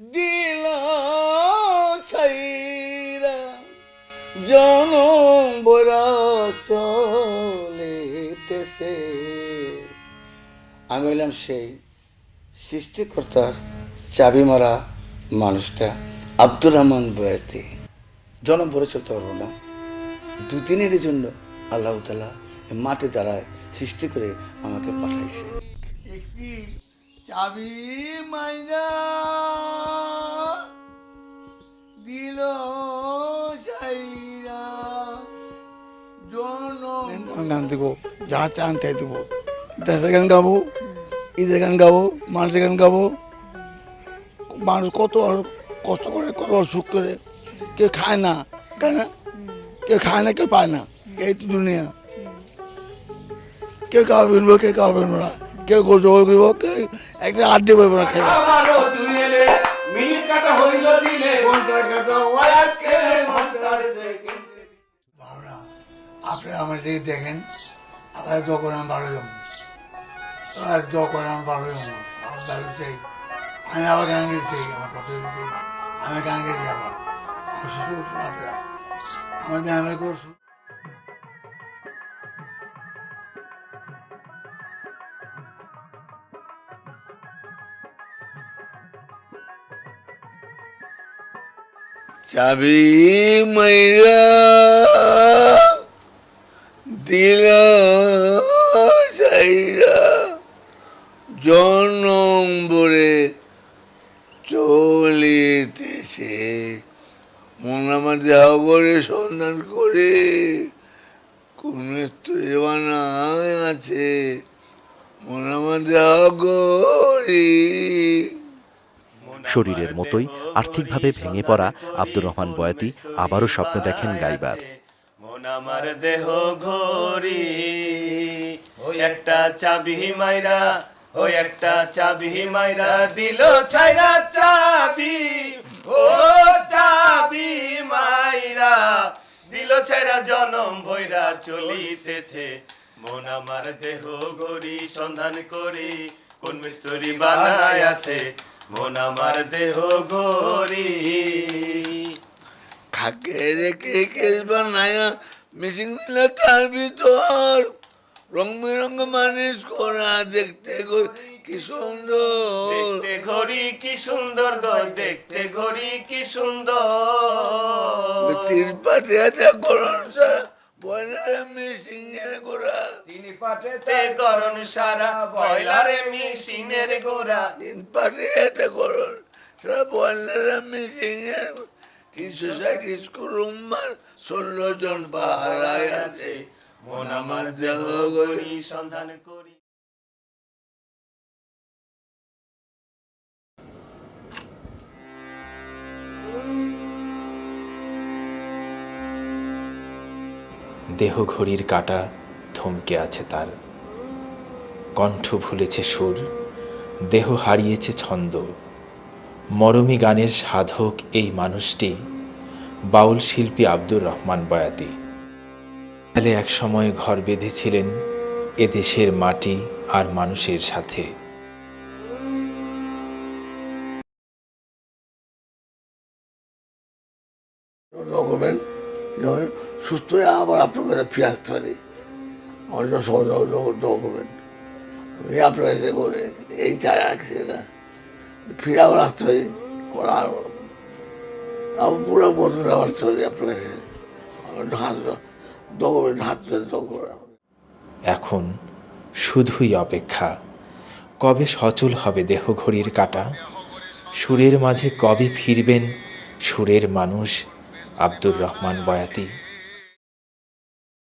দিল ছাইরা জনম বরা আমি হইলাম সেই সৃষ্টিকর্তার চাবি মারা মানুষটা, আব্দুর রহমান বয়াতে। জনম ভরে চলতে পারব না। দুদিনের জন্য আল্লাহ তালা মাটি দ্বারায় সৃষ্টি করে আমাকে পাঠাইছে। একটি চাবি মাইনা গান দেবো যা চান তাই দেবো দেশের গান গাবো ঈদের গান গাবো মানুষের গান গাবো মানুষ কত আর কষ্ট করে কত আর সুখ করে কেউ খায় না তাই না কেউ খায় না কেউ পায় না এই তো দুনিয়া কেউ কাউ বিনবো কেউ কাউ বিনবো না কেউ গোল জোর করব কেউ একটা আড্ডি বইব না জুড়িয়েলে মিনিট কাটা হইল দিলে ঘণ্টার কাটা ওয়াকে না আপনি আমার দিকে দেখেন আল্লাহ যখন আমি ভালো যাব আল্লাহ যখন আমি ভালো যাব আমার ভালো চাই আমি আবার গান গেছি আমার কত চাই আমি গান গেছি আবার। আমার শিশু করছেন আপনারা আমার ব্যায়ামের করছ চাবি মাইরা দিল চাইরা জনম বরে চলিতেছে। মন আমার দেহ করে সন্ধান করে, কোন স্ত্রী আছে। মন আমার দেহ করি শরীরের মতোই আর্থিকভাবে ভেঙে পড়া আব্দুর রহমান বয়াতি আবারও স্বপ্ন দেখেন গাইবার। আমার দেহ ঘড়ি। ওই একটা চাবি মাইরা, ওই একটা চাবি মাইরা দিল ছাইরা চাবি। ও চাবি মাইরা, দিল ছাইরা জনম ভৈরা চলিতেছে। মন আমার দেহ গড়ি সন্ধান করি, কোন মিস্ত্রি বানায় আছে? মন আমার দেহ গড়ি খাকে রেখে কেস বানায়া? মিশিং দিলে তার। ভিতর রং বেরঙ মানুষ করা দেখতে কি সুন্দর। দেখতে ঘড়ি কি সুন্দর গো দেখতে ঘড়ি কি সুন্দর। তিন পাটে হাতে গরম সারা বয়লারে মিশিং এর গোড়া। তিনি পাটেতে গরম সারা বয়লারে মিশিনের গোড়া। তিন পাটে হাতে গরম সারা বয়লারে মিশিং এর তিনশো ষাট স্কুল রুম্বার ষোলো জন পাহারায় আছে। মন আমার দেহ গড়ি, সন্ধান করি। দেহ ঘড়ির কাটা থমকে আছে তার। কণ্ঠ ভুলেছে সুর, দেহ হারিয়েছে ছন্দ। মরমী গানের সাধক এই মানুষটি বাউল শিল্পী আব্দুর রহমান বয়াতি। তাহলে এক সময় ঘর বেঁধেছিলেন এ দেশের মাটি আর মানুষের সাথে। করবেন সুস্থ হয়ে আবার আপনার কাছে ফিরে আসতে পারি। জন্য সহযোগ করবেন আমি আপনার কাছে এই চাই রাখছি না ফিরে আবার আসতে পারি আমার পুরো আমার এখন শুধুই অপেক্ষা, কবে সচল হবে দেহ ঘড়ির কাটা? সুরের মাঝে কবে ফিরবেন সুরের মানুষ আব্দুর রহমান বয়াতি?